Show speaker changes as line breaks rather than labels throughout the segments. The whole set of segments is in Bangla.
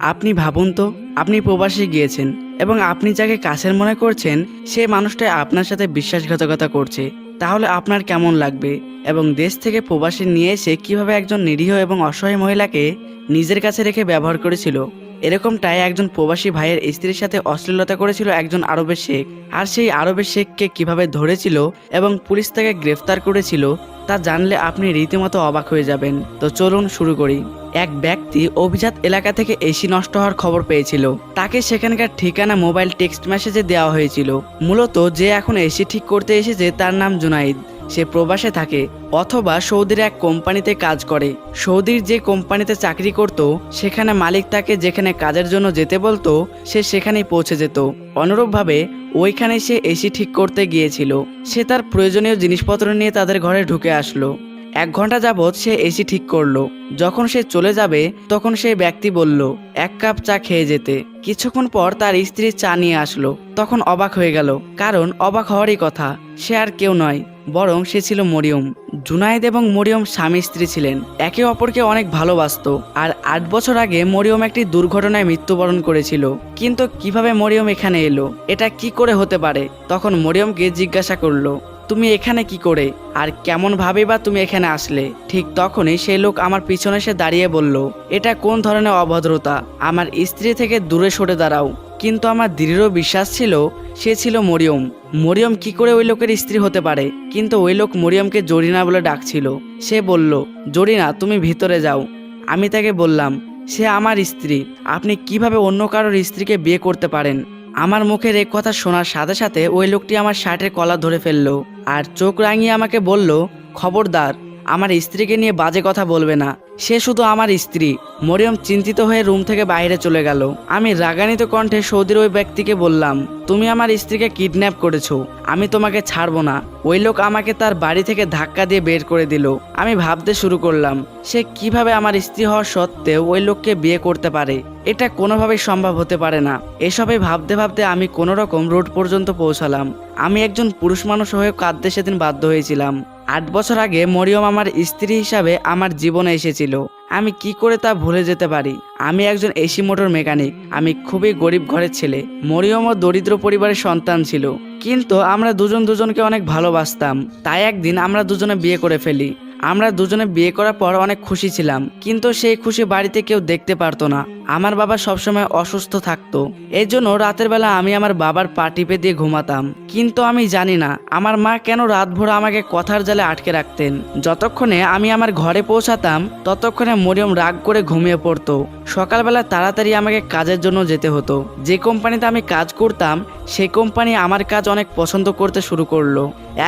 আপনি ভাবুন তো, আপনি প্রবাসে গিয়েছেন এবং আপনি যাকে কাছের মনে করছেন, সে মানুষটাই আপনার সাথে বিশ্বাসঘাতকতা করছে। তাহলে আপনার কেমন লাগবে? এবং দেশ থেকে প্রবাসী নিয়ে এসে কীভাবে একজন নিরীহ এবং অসহায় মহিলাকে নিজের কাছে রেখে ব্যবহার করেছিল? এরকমটাই একজন প্রবাসী ভাইয়ের স্ত্রীর সাথে অশ্লীলতা করেছিল একজন আরবের শেখ। আর সেই আরবের শেখকে কীভাবে ধরেছিল এবং পুলিশ তাকে গ্রেফতার করেছিল, তা জানলে আপনি রীতিমতো অবাক হয়ে যাবেন। তো চলুন শুরু করি। এক ব্যক্তি অভিজাত এলাকা থেকে এসি নষ্ট হওয়ার খবর পেয়েছিল। তাকে সেখানকার ঠিকানা মোবাইল টেক্সট মেসেজে দেওয়া হয়েছিল। মূলত যে এখন এসি ঠিক করতে এসেছে তার নাম জুনাইদ। সে প্রবাসে থাকে অথবা সৌদির এক কোম্পানিতে কাজ করে। সৌদির যে কোম্পানিতে চাকরি করত, সেখানে মালিক তাকে যেখানে কাজের জন্য যেতে বলতো, সে সেখানেই পৌঁছে যেত। অনুরূপভাবে, ওইখানে সে এসি ঠিক করতে গিয়েছিল। সে তার প্রয়োজনীয় জিনিসপত্র নিয়ে তাদের ঘরে ঢুকে আসলো। এক ঘণ্টা যাবৎ সে এসি ঠিক করল। যখন সে চলে যাবে, তখন সেই ব্যক্তি বলল, এক কাপ চা খেয়ে যেতে। কিছুক্ষণ পর তার স্ত্রী চা নিয়ে আসলো। তখন অবাক হয়ে গেল, কারণ অবাক হওয়ারই কথা, সে আর কেউ নয়, বরং সে ছিল মরিয়ম। জুনায়েদ এবং মরিয়ম স্বামী স্ত্রী ছিলেন। একে অপরকে অনেক ভালোবাসতো, আর আট বছর আগে মরিয়ম একটি দুর্ঘটনায় মৃত্যুবরণ করেছিল। কিন্তু কীভাবে মরিয়ম এখানে এলো, এটা কি করে হতে পারে? তখন মরিয়মকে জিজ্ঞাসা করল। তুমি এখানে কি করে? আর কেমন ভাবে বা তুমি এখানে আসলে? ঠিক তখনই সেই লোক আমার পিছনে এসে দাঁড়িয়ে বলল, এটা কোন ধরনের অভদ্রতা? আমার স্ত্রী থেকে দূরে সরে দাঁড়াও। কিন্তু আমার দৃঢ় বিশ্বাস ছিল, সে ছিল মরিয়ম। মরিয়ম কি করে ওই লোকের স্ত্রী হতে পারে? কিন্তু ওই লোক মরিয়মকে জরিনা বলে ডাকছিল। সে বলল, জরিনা, তুমি ভিতরে যাও। আমি তাকে বললাম, সে আমার স্ত্রী। আপনি কীভাবে অন্য কারোর স্ত্রীকে বিয়ে করতে পারেন? আমার মুখের এক কথা শোনার সাথে সাথে ওই লোকটি আমার শার্টের কলা ধরে ফেলল আর চোখ রাঙিয়ে আমাকে বলল, খবরদার, আমার স্ত্রীকে নিয়ে বাজে কথা বলবে না। সে শুধু আমার স্ত্রী। মরিয়ম চিন্তিত হয়ে রুম থেকে বাইরে চলে গেল। আমি রাগানিত কণ্ঠে সৌদির ওই ব্যক্তিকে বললাম, তুমি আমার স্ত্রীকে কিডন্যাপ করেছ। আমি তোমাকে ছাড়বো না। ওই লোক আমাকে তার বাড়ি থেকে ধাক্কা দিয়ে বের করে দিল। আমি ভাবতে শুরু করলাম, সে কীভাবে আমার স্ত্রী হওয়া সত্ত্বেও ওই লোককে বিয়ে করতে পারে? এটা কোনোভাবেই সম্ভব হতে পারে না। এসবে ভাবতে ভাবতে আমি কোনো রকম রোড পর্যন্ত পৌঁছালাম। আমি একজন পুরুষ মানুষ হয়ে কাঁদতে সেদিন বাধ্য হয়েছিলাম। আট বছর আগে মরিয়ম আমার স্ত্রী হিসাবে আমার জীবনে এসেছিল। আমি কি করে তা ভুলে যেতে পারি? আমি একজন এসি মোটর মেকানিক। আমি খুবই গরিব ঘরের ছেলে। মরিয়ম ও দরিদ্র পরিবারের সন্তান ছিল। কিন্তু আমরা দুজন দুজনকে অনেক ভালোবাসতাম। তাই একদিন আমরা দুজনে বিয়ে করে ফেলি। আমরা দুজনে বিয়ে করার পর অনেক খুশি ছিলাম, কিন্তু সেই খুশি বাড়িতে কেউ দেখতে পারতো না। আমার বাবা সবসময় অসুস্থ থাকতো। এই জন্য রাতের বেলা আমি আমার বাবার পা টিপে দিয়ে ঘুমাতাম। কিন্তু আমি জানি না, আমার মা কেন রাত ভোর আমাকে কথার জালে আটকে রাখতেন। যতক্ষণে আমি আমার ঘরে পৌঁছাতাম, ততক্ষণে মরিয়ম রাগ করে ঘুমিয়ে পড়তো। সকালবেলা তাড়াতাড়ি আমাকে কাজের জন্য যেতে হতো। যে কোম্পানিতে আমি কাজ করতাম সেই কোম্পানি আমার কাজ অনেক পছন্দ করতে শুরু করল।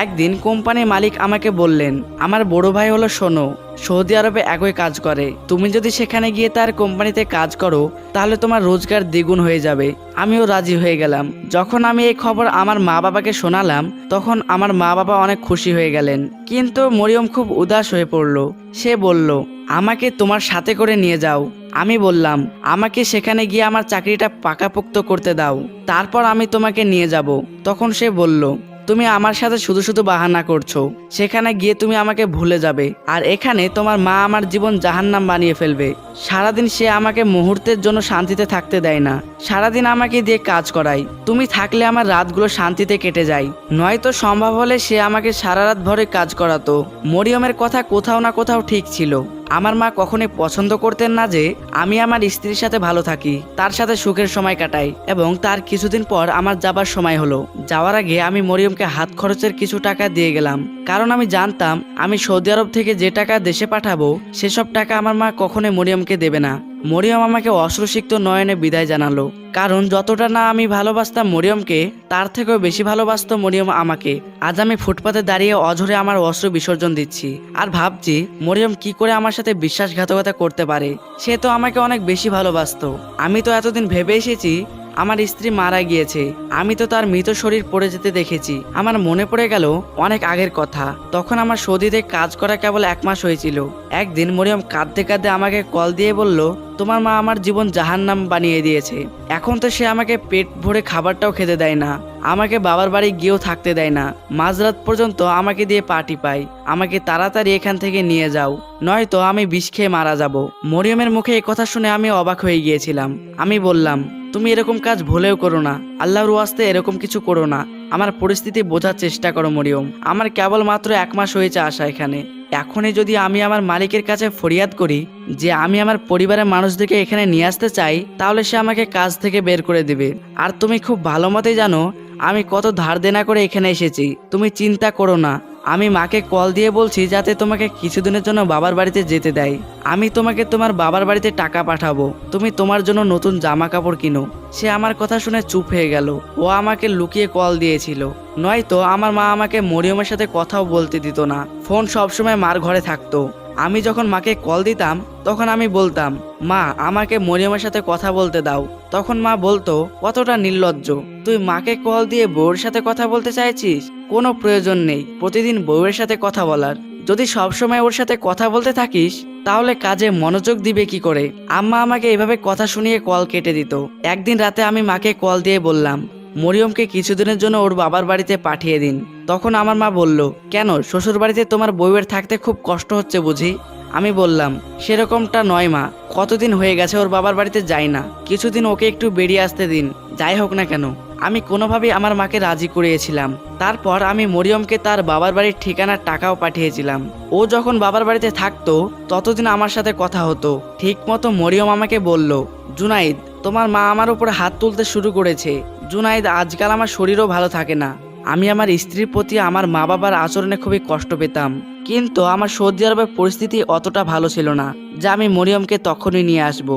একদিন কোম্পানির মালিক আমাকে বললেন, আমার বড় হলো শোনো সৌদি আরবে একই কাজ করে। তুমি যদি সেখানে গিয়ে তার কোম্পানিতে কাজ করো, তাহলে তোমার রোজগার দ্বিগুণ হয়ে যাবে। আমিও রাজি হয়ে গেলাম। যখন আমি এই খবর আমার মা বাবাকে শোনালাম, তখন আমার মা বাবা অনেক খুশি হয়ে গেলেন। কিন্তু মরিয়ম খুব উদাস হয়ে পড়ল। সে বলল, আমাকে তোমার সাথে করে নিয়ে যাও। আমি বললাম, আমাকে সেখানে গিয়ে আমার চাকরিটা পাকাপোক্ত করতে দাও। তারপর আমি তোমাকে নিয়ে যাব। তখন সে বলল তুমি আমার সাথে শুধু শুধু বাহানা করছ। সেখানে গিয়ে তুমি আমাকে ভুলে যাবে। আর এখানে তোমার মা আমার জীবন জাহান্নাম বানিয়ে ফেলবে। সারাদিন সে আমাকে মুহূর্তের জন্য শান্তিতে থাকতে দেয় না। সারাদিন আমাকে দিয়ে কাজ করায়। তুমি থাকলে আমার রাতগুলো শান্তিতে কেটে যায়। নয়তো সম্ভব হলে সে আমাকে সারা রাত ভরে কাজ করাতো। মরিয়মের কথা কোথাও না কোথাও ঠিক ছিল। আমার মা কখনোই পছন্দ করতেন না যে আমি আমার স্ত্রীর সাথে ভালো থাকি, তার সাথে সুখের সময় কাটাই এবং তার কিছুদিন পর আমার যাবার সময় হলো। যাওয়ার আগে আমি মরিয়মকে হাত খরচের কিছু টাকা দিয়ে গেলাম। কারণ আমি জানতাম, আমি সৌদি আরব থেকে যে টাকা দেশে পাঠাবো, সেসব টাকা আমার মা কখনোই মরিয়মকে দেবে না। মরিয়ম আমাকে অশ্রুসিক্ত নয়নে বিদায় জানালো। কারণ যতটা না আমি ভালোবাসতাম মরিয়মকে, তার থেকেও বেশি ভালোবাসত মরিয়ম আমাকে। আজ আমি ফুটপাতে দাঁড়িয়ে অঝরে আমার অস্ত্র বিসর্জন দিচ্ছি। আর ভাবছি, মরিয়ম কি করে আমার সাথে বিশ্বাসঘাতকতা করতে পারে? সে তো আমাকে অনেক বেশি ভালোবাসত। আমি তো এতদিন ভেবে এসেছি আমার স্ত্রী মারা গিয়েছে। আমি তো তার মৃত শরীর পড়ে যেতে দেখেছি। আমার মনে পড়ে গেল অনেক আগের কথা। তখন আমার সৌদিতে কাজ করা কেবল এক মাস হয়েছিল। একদিন মরিয়ম কাঁদতে কাঁদতে আমাকে কল দিয়ে বলল, তোমার মা আমার জীবন জাহান্নাম বানিয়ে দিয়েছে। এখন তো সে আমাকে পেট ভরে খাবারটাও খেতে দেয় না। আমাকে বাবার বাড়ি গিয়েও থাকতে দেয় না। মাঝরাত পর্যন্ত আমাকে দিয়ে পার্টি পাই আমাকে তাড়াতাড়ি এখান থেকে নিয়ে যাও। নয়তো আমি বিষ খেয়ে মারা যাব। মরিয়মের মুখে কথা শুনে আমি অবাক হয়ে গিয়েছিলাম। আমি বললাম তুমি এরকম কাজ ভুলেও করো না। আল্লাহর ওয়াস্তে এরকম কিছু করো না। আমার পরিস্থিতি বোঝার চেষ্টা করো, মরিয়ম। আমার কেবল মাত্র এক মাস হয়েছে আসা এখানে। এখনই যদি আমি আমার মালিকের কাছে ফরিয়াদ করি, যে আমি আমার পরিবারের মানুষদেরকে এখানে নিয়ে আসতে চাই, তাহলে সে আমাকে কাজ থেকে বের করে দেবে। আর তুমি খুব ভালো মতেই জানো, আমি কত ধার দেনা করে এখানে এসেছি। তুমি চিন্তা করো না। আমি মাকে কল দিয়ে বলছি যাতে তোমাকে কিছুদিনের জন্য বাবার বাড়িতে যেতে দেয়। আমি তোমাকে তোমার বাবার বাড়িতে টাকা পাঠাবো। তুমি তোমার জন্য নতুন জামা কাপড় কিনো। সে আমার কথা শুনে চুপ হয়ে গেল। ও আমাকে লুকিয়ে কল দিয়েছিল। নয়তো আমার মা আমাকে মরিয়মের সাথে কথাও বলতে দিত না। ফোন সবসময় মার ঘরে থাকতো। আমি যখন মাকে কল দিতাম, তখন আমি বলতাম, মা, আমাকে মরিয়মের সাথে কথা বলতে দাও। তখন মা বলতো, কতটা নির্লজ্জ। তুই মাকে কল দিয়ে বউয়ের সাথে কথা বলতে চাইছিস? কোনো প্রয়োজন নেই, প্রতিদিন বউয়ের সাথে কথা বলার। যদি সবসময় ওর সাথে কথা বলতে থাকিস, তাহলে কাজে মনোযোগ দিবে কি করে? আম্মা আমাকে এভাবে কথা শুনিয়ে কল কেটে দিত। একদিন রাতে আমি মাকে কল দিয়ে বললাম মরিয়মকে কিছুদিনের জন্য ওর বাবার বাড়িতে পাঠিয়ে দিন। তখন আমার মা বলল, কেন? শ্বশুর বাড়িতে তোমার বউয়ের থাকতে খুব কষ্ট হচ্ছে বুঝি? আমি বললাম, সেরকমটা নয় মা, কতদিন হয়ে গেছে ওর বাবার বাড়িতে যাই না। কিছুদিন ওকে একটু বেরিয়ে আসতে দিন, যাই হোক না কেন। আমি কোনোভাবেই আমার মাকে রাজি করিয়েছিলাম। তারপর আমি মরিয়মকে তার বাবার বাড়ির ঠিকানার টাকাও পাঠিয়েছিলাম। ও যখন বাবার বাড়িতে থাকতো, ততদিন আমার সাথে কথা হতো। ঠিক মতো মরিয়ম আমাকে বলল, জুনাইদ, তোমার মা আমার উপর হাত তুলতে শুরু করেছে। জুনাইদ আজকাল আমার শরীরও ভালো থাকে না। আমি আমার স্ত্রীর প্রতি আমার মা বাবার আচরণে খুবই কষ্ট পেতাম। কিন্তু আমার সৌদি আরবের পরিস্থিতি অতটা ভালো ছিল না, যা আমি মরিয়মকে তখনই নিয়ে আসব।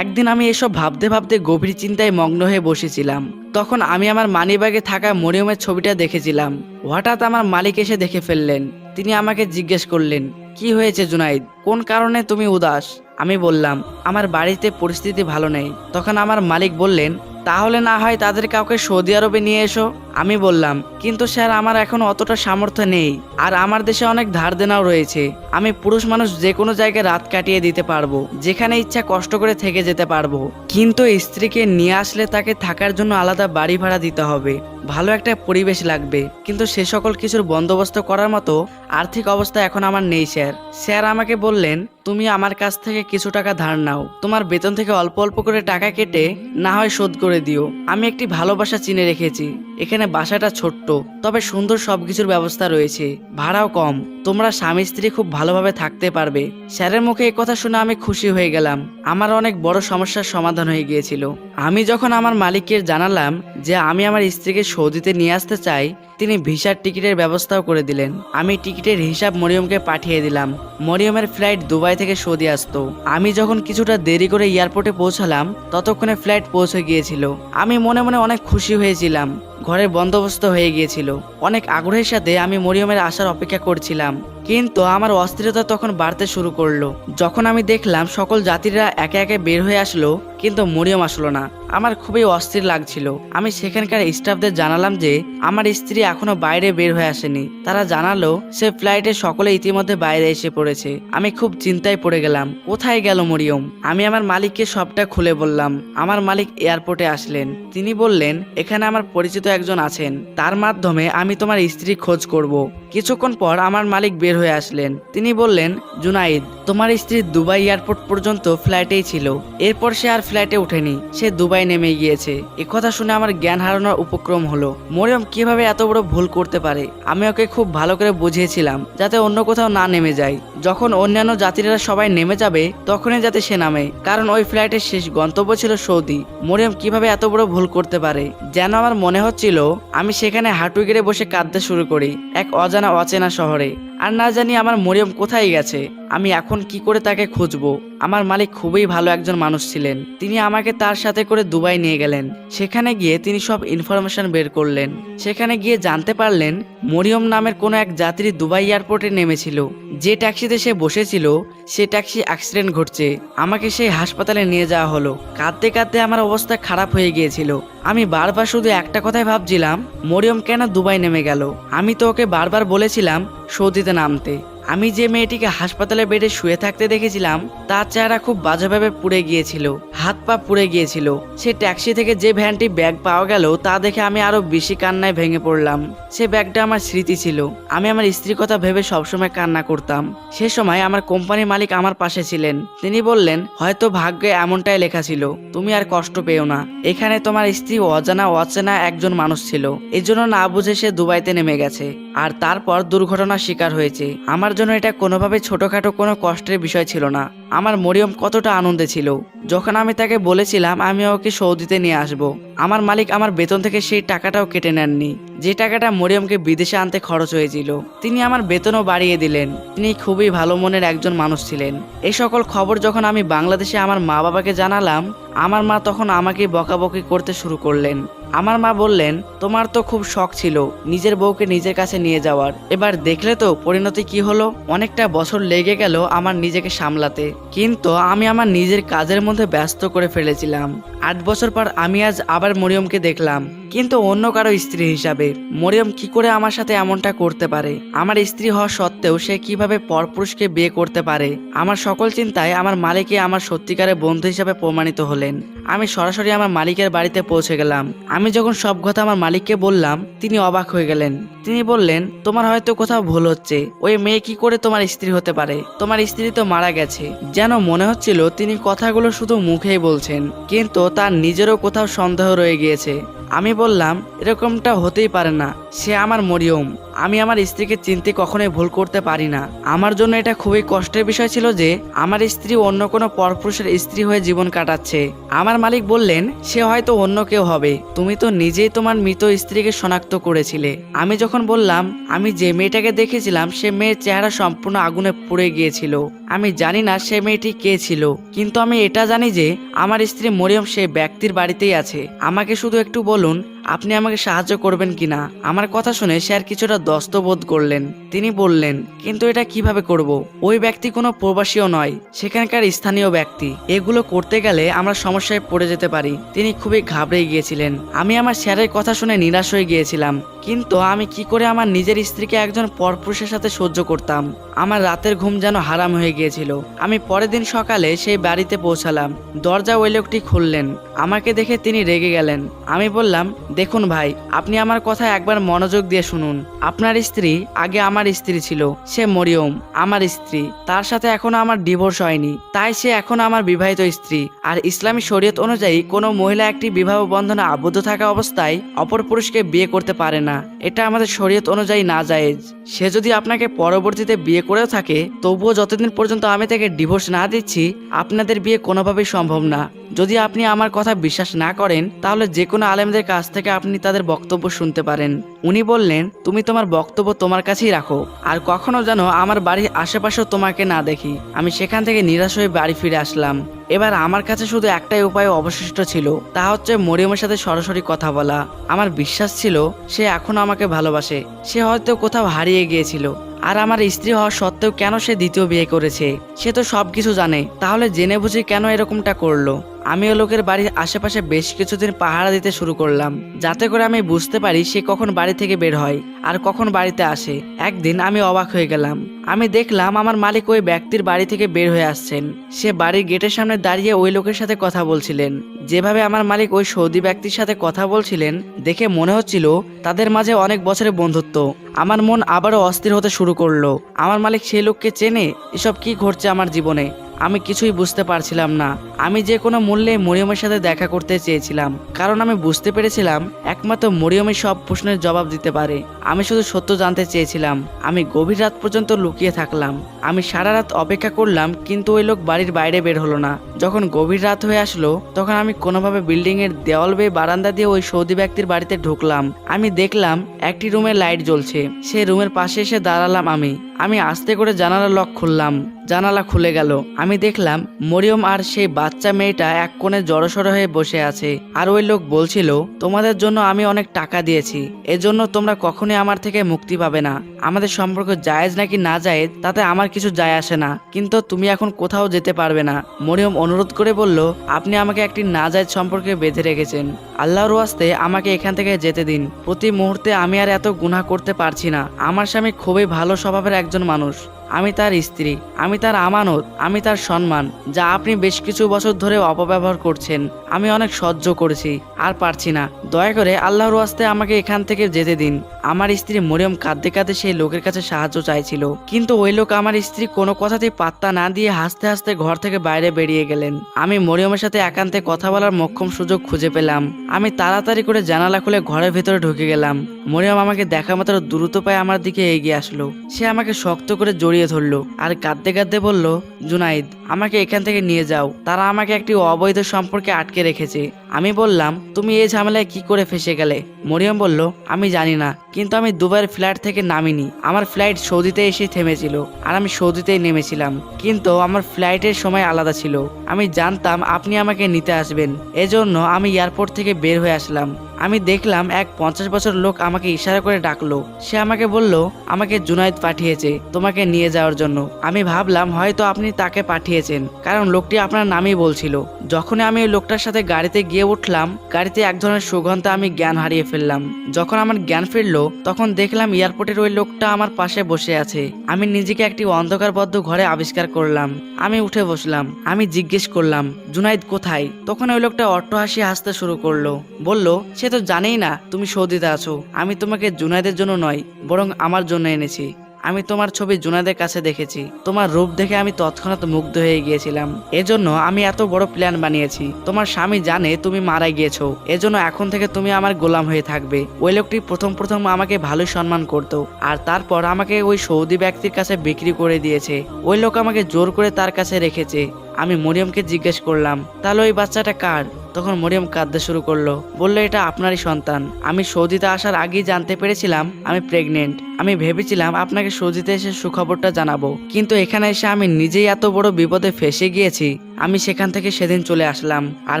একদিন আমি এসব ভাবতে ভাবতে গভীর চিন্তায় মগ্ন হয়ে বসেছিলাম। তখন আমি আমার মানিব্যাগে থাকা মরিয়মের ছবিটা দেখেছিলাম। হঠাৎ আমার মালিক এসে দেখে ফেললেন। তিনি আমাকে জিজ্ঞেস করলেন, কি হয়েছে জুনাইদ? কোন কারণে তুমি উদাস? আমি বললাম, আমার বাড়িতে পরিস্থিতি ভালো নেই। তখন আমার মালিক বললেন তাহলে না হয় তাদের কাউকে সৌদি আরবে নিয়ে এসো, আমি বললাম। কিন্তু স্যার, আমার এখন অতটা সামর্থ্য নেই, আর আমার দেশে অনেক ধার দেনাও রয়েছে। আমি পুরুষ মানুষ যে কোনো জায়গায় রাত কাটিয়ে দিতে পারব, যেখানে ইচ্ছা কষ্ট করে থেকে যেতে পারব। কিন্তু স্ত্রীকে নিয়ে আসলে তাকে থাকার জন্য আলাদা বাড়ি ভাড়া দিতে হবে। ভালো একটা পরিবেশ লাগবে। কিন্তু সে সকল কিছুর বন্দোবস্ত করার মতো আর্থিক অবস্থা এখন আমার নেই, স্যার। স্যার আমাকে বললেন তুমি আমার কাছ থেকে কিছু টাকা ধার নাও। তোমার বেতন থেকে অল্প অল্প করে টাকা কেটে না হয় শোধ করে দিও। আমি একটি ভালোবাসা চিনে রেখেছি। এখানে বাসাটা ছোট্ট, তবে সুন্দর সবকিছুর ব্যবস্থা রয়েছে। ভাড়াও কম। তোমরা স্বামী স্ত্রী খুব ভালোভাবে থাকতে পারবে। স্যারের মুখে কথা শুনে আমি খুশি হয়ে গেলাম। আমার অনেক বড় সমস্যার সমাধান হয়ে গিয়েছিল। আমি যখন আমার মালিককে জানালাম যে আমি আমার স্ত্রীকে সৌদিতে নিয়ে আসতে চাই, তিনি ভিসার টিকিটের ব্যবস্থাও করে দিলেন। আমি টিকিটের হিসাব মরিয়মকে পাঠিয়ে দিলাম। মরিয়মের ফ্লাইট দুবাই থেকে সৌদি আসতো। আমি যখন কিছুটা দেরি করে এয়ারপোর্টে পৌঁছালাম, ততক্ষণে ফ্লাইট পৌঁছে গিয়েছিল। আমি মনে মনে অনেক খুশি হয়েছিলাম। ঘরের বন্দোবস্ত হয়ে গিয়েছিল। অনেক আগ্রহের সাথে আমি মরিয়মের আসার অপেক্ষা করছিলাম। কিন্তু আমার অস্থিরতা তখন বাড়তে শুরু করল। যখন আমি দেখলাম সকল জাতিরা একে একে বের হয়ে আসলো, কিন্তু মরিয়ম আসলো না। আমার খুবই অস্থির লাগছিল। আমি সেখানকার স্টাফদের জানালাম যে, আমার স্ত্রী এখনও বাইরে বের হয়ে আসেনি। তারা জানালো, সে ফ্লাইটে সকলে ইতিমধ্যে বাইরে এসে পড়েছে। আমি খুব চিন্তায় পড়ে গেলাম, কোথায় গেল মরিয়ম? আমি আমার মালিককে সবটা খুলে বললাম। আমার মালিক এয়ারপোর্টে আসলেন। তিনি বললেন, এখানে আমার পরিচিত একজন আছেন। তার মাধ্যমে আমি তোমার স্ত্রী খোঁজ করব। কিছুক্ষণ পর আমার মালিক বের হয়ে আসলেন। তিনি বললেন, জুনাইদ, তোমার স্ত্রী দুবাই এয়ারপোর্ট পর্যন্ত ফ্লাইটেই ছিল। এরপর সে আর ফ্লাইটে ওঠেনি। সে দুবাই নেমে গিয়েছে। এ কথা শুনে আমার জ্ঞান হারানোর উপক্রম হলো। মরিয়ম কীভাবে এত বড় ভুল করতে পারে? আমি ওকে খুব ভালো করে বুঝিয়েছিলাম, যাতে অন্য কোথাও না নেমে যায়। যখন অন্যান্য যাত্রীরা সবাই নেমে যাবে, তখনই যাতে সে নামে, কারণ ওই ফ্লাইটের শেষ গন্তব্য ছিল সৌদি। মরিয়ম কীভাবে এত বড় ভুল করতে পারে? যেন আমার মনে হচ্ছিল, আমি সেখানে হাঁটু গেড়ে বসে কাঁদতে শুরু করি, এক অজানা অচেনা শহরে। আর না জানি আমার মরিয়ম কোথায় গেছে। আমি এখন কি করে তাকে খুঁজবো? আমার মালিক খুবই ভালো একজন মানুষ ছিলেন। তিনি আমাকে তার সাথে করে দুবাই নিয়ে গেলেন। সেখানে গিয়ে তিনি সব ইনফরমেশন বের করলেন। সেখানে গিয়ে জানতে পারলেন, মরিয়ম নামের কোনো এক যাত্রী দুবাই এয়ারপোর্টে নেমেছিল। যে ট্যাক্সিতে সে বসেছিল, সে ট্যাক্সি অ্যাক্সিডেন্ট ঘটছে। আমাকে সেই হাসপাতালে নিয়ে যাওয়া হলো। কাঁদতে কাঁদতে আমার অবস্থা খারাপ হয়ে গিয়েছিল। আমি বারবার শুধু একটা কথাই ভাবছিলাম, মরিয়ম কেন দুবাই নেমে গেল? আমি তো ওকে বারবার বলেছিলাম সৌদিতে নামতে। আমি যে মেয়েটিকে হাসপাতালে বেডে শুয়ে থাকতে দেখেছিলাম, তার চেহারা খুব বাজেভাবে পুড়ে গিয়েছিল, হাত পা পুড়ে গিয়েছিল। সে ট্যাক্সি থেকে যে ভ্যানটি ব্যাগ পাওয়া গেল, তা দেখে আমি আরও বেশি কান্নায় ভেঙে পড়লাম। সে ব্যাগটা আমার স্মৃতি ছিল। আমি আমার স্ত্রীর কথা ভেবে সবসময় কান্না করতাম। সে সময় আমার কোম্পানির মালিক আমার পাশে ছিলেন। তিনি বললেন, হয়তো ভাগ্যে এমনটাই লেখা ছিল। তুমি আর কষ্ট পেও না। এখানে তোমার স্ত্রী অজানা, অচেনা একজন মানুষ ছিল। এই জন্য না বুঝে সে দুবাইতে নেমে গেছে। আর তারপর দুর্ঘটনার শিকার হয়েছে। আমার জন্য এটা কোনোভাবে ছোটখাটো কোনো কষ্টের বিষয় ছিল না। আমার মরিয়ম কতটা আনন্দে ছিল। যখন আমি তাকে বলেছিলাম আমি ওকে সৌদিতে নিয়ে আসব, আমার মালিক আমার বেতন থেকে সেই টাকাটাও কেটে নেননি। যে টাকাটা মরিয়মকে বিদেশে আনতে খরচ হয়েছিল, তিনি আমার বেতনও বাড়িয়ে দিলেন। তিনি খুবই ভালো মনের একজন মানুষ ছিলেন। এই সকল খবর যখন আমি বাংলাদেশে আমার মা বাবাকে জানালাম, আমার মা তখন আমাকে বকাবকি করতে শুরু করলেন। আমার মা বললেন, তোমার তো খুব শখ ছিল, নিজের বউকে নিজের কাছে নিয়ে যাওয়ার। এবার দেখলে তো পরিণতি কি হলো? অনেকটা বছর লেগে গেল আমার নিজেকে সামলাতে। কিন্তু আমি আমার নিজের কাজের মধ্যে ব্যস্ত করে ফেলেছিলাম। আট বছর পর আমি আজ আবার মরিয়মকে দেখলাম। কিন্তু অন্য কারও স্ত্রী হিসাবে, মরিয়ম কি করে আমার সাথে এমনটা করতে পারে? আমার স্ত্রী হওয়া সত্ত্বেও সে কীভাবে পরপুরুষকে বিয়ে করতে পারে? আমার সকল চিন্তায় আমার মালিকই আমার সত্যিকারের বন্ধু হিসাবে প্রমাণিত হলেন। আমি সরাসরি আমার মালিকের বাড়িতে পৌঁছে গেলাম। আমি যখন সব কথা আমার মালিককে বললাম তিনি অবাক হয়ে গেলেন। তিনি বললেন, তোমার হয়তো কোথাও ভুল হচ্ছে। ওই মেয়ে কি করে তোমার স্ত্রী হতে পারে? তোমার স্ত্রী তো মারা গেছে। যেন মনে হচ্ছিল, তিনি কথাগুলো শুধু মুখেই বলছেন, কিন্তু তার নিজেরও কোথাও সন্দেহ রয়ে গিয়েছে। আমি বললাম, এরকমটা হতেই পারে না। সে আমার মরিয়ম। আমি আমার স্ত্রীকে চিনতে কখনোই ভুল করতে পারি না। আমার জন্য এটা খুবই কষ্টের বিষয় ছিল যে, আমার স্ত্রী অন্য কোনো পরপুরুষের স্ত্রী হয়ে জীবন কাটাচ্ছে। আমার মালিক বললেন, সে হয়তো অন্য কেউ হবে। তুমি তো নিজেই তোমার মৃত স্ত্রীকে শনাক্ত করেছিলে। আমি যখন বললাম, আমি যে মেয়েটাকে দেখেছিলাম, সে মেয়ের চেহারা সম্পূর্ণ আগুনে পুড়ে গিয়েছিল। আমি জানি না সে মেয়েটি কে ছিল, কিন্তু আমি এটা জানি যে, আমার স্ত্রী মরিয়ম সে ব্যক্তির বাড়িতেই আছে। আমাকে শুধু একটু বলুন আপনি আমাকে সাহায্য করবেন কিনা? আমার কথা শুনে সে আর কিছুটা দস্তবোধ করলেন। তিনি বললেন, কিন্তু এটা কীভাবে করব? ওই ব্যক্তি কোনো প্রবাসীও নয়, সেখানকার স্থানীয় ব্যক্তি। এগুলো করতে গেলে আমরা সমস্যায় পড়ে যেতে পারি। তিনি খুবই ঘাবড়ে গিয়েছিলেন। আমি আমার স্যারের কথা শুনে নিরাশ হয়ে গিয়েছিলাম। কিন্তু আমি কি করে আমার নিজের স্ত্রীকে একজন পরপুরুষের সাথে সহ্য করতাম? আমার রাতের ঘুম যেন হারাম হয়ে গিয়েছিল। আমি পরের দিন সকালে সেই বাড়িতে পৌঁছালাম। দরজা ওই লোকটি খুললেন। আমাকে দেখে তিনি রেগে গেলেন। আমি বললাম দেখুন ভাই, আপনি আমার কথা একবার মনোযোগ দিয়ে শুনুন। আপনার স্ত্রী আগে আমার স্ত্রী ছিল, সে মরিয়ম, আমার স্ত্রী। তার সাথে এখনও আমার ডিভোর্স হয়নি, তাই সে এখন আমার বিবাহিত স্ত্রী। আর ইসলামী শরীয়ত অনুযায়ী কোনো মহিলা একটি বিবাহ বন্ধনে আবদ্ধ থাকা অবস্থায় অপর পুরুষকে বিয়ে করতে পারে না। এটা আমাদের শরীয়ত অনুযায়ী না জায়েজ সে যদি আপনাকে পরবর্তীতে বিয়ে করেও থাকে, তবুও যতদিন পর্যন্ত আমি তাকে ডিভোর্স না দিচ্ছি, আপনাদের বিয়ে কোনোভাবেই সম্ভব না। যদি আপনি আমার কথা বিশ্বাস না করেন, তাহলে যে কোনো আলেমদের কাছ থেকে আপনি তাদের বক্তব্য শুনতে পারেন। উনি বললেন, তুমি তোমার বক্তব্য তোমার কাছেই রাখো, আর কখনো যেন আমার বাড়ির আশেপাশেও তোমাকে না দেখি। আমি সেখান থেকে নিরাশ হয়ে বাড়ি ফিরে আসলাম। এবার আমার কাছে শুধু একটাই উপায় অবশিষ্ট ছিল, তা হচ্ছে মরিয়মের সাথে সরাসরি কথা বলা। আমার বিশ্বাস ছিল, সে এখনও আমাকে ভালোবাসে। সে হয়তো কোথাও হারিয়ে গিয়েছিল। আর আমার স্ত্রী হওয়া সত্ত্বেও কেন সে দ্বিতীয় বিয়ে করেছে? সে তো সব কিছু জানে। তাহলে জেনে বুঝে কেন এরকমটা করল? আমিও লোকের বাড়ির আশেপাশে বেশ কিছুদিন পাহারা দিতে শুরু করলাম। যাতে করে আমি বুঝতে পারি সে কখন বাড়ি থেকে বের হয় আর কখন বাড়িতে আসে। একদিন আমি অবাক হয়ে গেলাম। আমি দেখলাম আমার মালিক ওই ব্যক্তির বাড়ি থেকে বের হয়ে আসছেন। সে বাড়ির গেটের সামনে দাঁড়িয়ে ওই লোকের সাথে কথা বলছিলেন। যেভাবে আমার মালিক ওই সৌদি ব্যক্তির সাথে কথা বলছিলেন, দেখে মনে হচ্ছিল তাদের মাঝে অনেক বছরের বন্ধুত্ব। আমার মন আবারও অস্থির হতে শুরু করল। আমার মালিক সেই লোককে চেনে এসব কি ঘটছে আমার জীবনে। আমি কিছুই বুঝতে পারছিলাম না। আমি যে কোনো মূল্যে মরিয়মের সাথে দেখা করতে চেয়েছিলাম। কারণ আমি বুঝতে পেরেছিলাম, একমাত্র মরিয়মের সব প্রশ্নের জবাব দিতে পারে। আমি শুধু সত্য জানতে চেয়েছিলাম। আমি গভীর রাত পর্যন্ত লুকিয়ে থাকলাম। আমি সারা রাত অপেক্ষা করলাম, কিন্তু ওই লোক বাড়ির বাইরে বের হলো না। যখন গভীর রাত হয়ে আসলো, তখন আমি কোনোভাবে বিল্ডিং এর দেওয়াল বেয়ে বারান্দা দিয়ে ওই সৌদি ব্যক্তির বাড়িতে ঢুকলাম। আমি দেখলাম, একটি রুমে লাইট জ্বলছে। সেই রুমের পাশে এসে দাঁড়ালাম আমি। আমি আস্তে করে জানালা লক খুললাম। জানালা খুলে গেল। আমি দেখলাম মরিয়ম আর সেই বাচ্চা মেয়েটা এক কোণে জড়সড় হয়ে বসে আছে। আর ওই লোক বলছিল, তোমাদের জন্য আমি অনেক টাকা দিয়েছি। এজন্য তোমরা কখনোই আমার থেকে মুক্তি পাবে না। আমাদের সম্পর্ক জায়েজ নাকি না জায়েজ, তাতে আমার কিছু যায় আসে না। কিন্তু তুমি এখন কোথাও যেতে পারবে না। মরিয়ম অনুরোধ করে বলল, আপনি আমাকে একটি না জায়েজ সম্পর্কে বেঁধে রেখেছেন। আল্লাহর ওয়াস্তে আমাকে এখান থেকে যেতে দিন। প্রতি মুহূর্তে আমি আর এত গুনাহ করতে পারছি না। আমার স্বামী খুবই ভালো স্বভাবের একজন মানুষ। আমি তার স্ত্রী, আমি তার আমানত, আমি তার সম্মান, যা আপনি বেশ কিছু বছর ধরে অপব্যবহার করছেন, আমি অনেক সহ্য করেছি, আর পারছি না। দয়া করে আল্লাহর ওয়াস্তে আমাকে এখান থেকে যেতে দিন। আমার স্ত্রী মরিয়ম কাঁদতে কাঁদতে সেই লোকের কাছে সাহায্য চাইছিল। কিন্তু ওই লোক আমার স্ত্রী কোনো কথাতেই পাত্তা না দিয়ে হাসতে হাসতে ঘর থেকে বাইরে বেরিয়ে গেলেন। আমি মরিয়মের সাথে একান্তে কথা বলার মক্ষম সুযোগ খুঁজে পেলাম। আমি তাড়াতাড়ি করে জানালা খুলে ঘরের ভেতরে ঢুকে গেলাম। মরিয়ম আমাকে দেখা মাত্র দ্রুত পায়ে আমার দিকে এগিয়ে আসলো। সে আমাকে শক্ত করে জড়িয়ে ধরলো আর কাঁদতে কাঁদতে বলল জুনাইদ, আমাকে এখান থেকে নিয়ে যাও। তারা আমাকে একটি অবৈধ সম্পর্কে আটকে রেখেছে। আমি বললাম, তুমি এই ঝামেলায় কি করে ফেসে গেলে? মরিয়ম বলল, আমি জানি না, কিন্তু আমি দুবাইয়ের ফ্ল্যাট থেকে নামিনি। আমার ফ্লাইট সৌদিতে এসে থেমেছিল, আর আমি সৌদিতেই নেমেছিলাম। কিন্তু আমার ফ্লাইটের সময় আলাদা ছিল। আমি জানতাম আপনি আমাকে নিতে আসবেন। এজন্য আমি এয়ারপোর্ট থেকে বের হয়ে আসলাম। আমি দেখলাম এক পঞ্চাশ বছর লোক আমাকে ইশারা করে ডাকলো। সে আমাকে বলল, আমাকে জুনাইদ পাঠিয়েছে তোমাকে নিয়ে যাওয়ার জন্য। আমি ভাবলাম, হয়তো আপনি তাকে পাঠিয়েছেন, কারণ লোকটি আপনার নামই বলছিল। যখনই আমি ওই লোকটার সাথে গাড়িতে গিয়ে উঠলাম, গাড়িতে এক ধরনের সুগন্ধে আমি জ্ঞান হারিয়ে ফেললাম। যখন আমার জ্ঞান ফিরলো, তখন দেখলাম এয়ারপোর্টের ওই লোকটা আমার পাশে বসে আছে। আমি নিজেকে একটি অন্ধকারবদ্ধ ঘরে আবিষ্কার করলাম। আমি উঠে বসলাম। আমি জিজ্ঞেস করলাম, জুনাইদ কোথায়? তখন ওই লোকটা অট্টহাসি হাসতে শুরু করল। বলল, সে তো জানেই না তুমি সৌদিতে আছো। আমি তোমাকে জুনাইদের জন্য নয়, বরং আমার জন্য এনেছি। আমি তোমার ছবি জুনাদের কাছে দেখেছি। তোমার রূপ দেখে আমি তৎক্ষণাৎ মুগ্ধ হয়ে গিয়েছিলাম। এজন্য আমি এত বড় প্ল্যান বানিয়েছি। তোমার স্বামী জানে তুমি মারা গিয়েছো। এজন্য এখন থেকে তুমি আমার গোলাম হয়ে থাকবে। ওই লোকটি প্রথম প্রথম আমাকে ভালোই সম্মান করতো। আর তারপর আমাকে ওই সৌদি ব্যক্তির কাছে বিক্রি করে দিয়েছে। ওই লোক আমাকে জোর করে তার কাছে রেখেছে। আমি মরিয়মকে জিজ্ঞেস করলাম, তাহলে ওই বাচ্চাটা কার? তখন মরিয়ম কাঁদতে শুরু করল। বলল, এটা আপনারই সন্তান। আমি সৌদিতে আসার আগেই জানতে পেরেছিলাম আমি প্রেগনেন্ট আমি ভেবেছিলাম আপনাকে সৌদিতে এসে সুখবরটা জানাব। কিন্তু এখানে এসে আমি নিজেই এত বড় বিপদে ফেসে গিয়েছি। আমি সেখান থেকে সেদিন চলে আসলাম। আর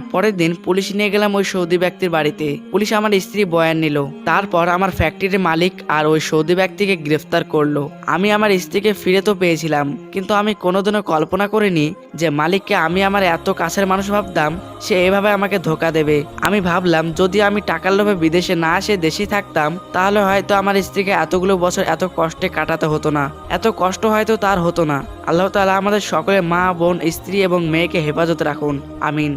পরের দিন পুলিশ নিয়ে গেলাম ওই সৌদি ব্যক্তির বাড়িতে। পুলিশ আমার স্ত্রী বয়ান নিল। তারপর আমার ফ্যাক্টরির মালিক আর ওই সৌদি ব্যক্তিকে গ্রেফতার করল। আমি আমার স্ত্রীকে ফিরে তো পেয়েছিলাম। কিন্তু আমি কোনোদিনও কল্পনা করিনি যে মালিককে আমি আমার এত কাছের মানুষ ভাবতাম, সে এভাবে আমাকে ধোকা দেবে। আমি ভাবলাম, যদি আমি টাকার লোভে বিদেশে না এসে দেশেই থাকতাম, তাহলে হয়তো আমার স্ত্রীকে এতগুলো বছর এত কষ্টে কাটাতে হতো না। এত কষ্ট হয়তো তার হতো না। আল্লাহ তালা আমাদের সকলে মা, বোন, স্ত্রী এবং মেয়েকে হেফাজত রাখুন। আমিন।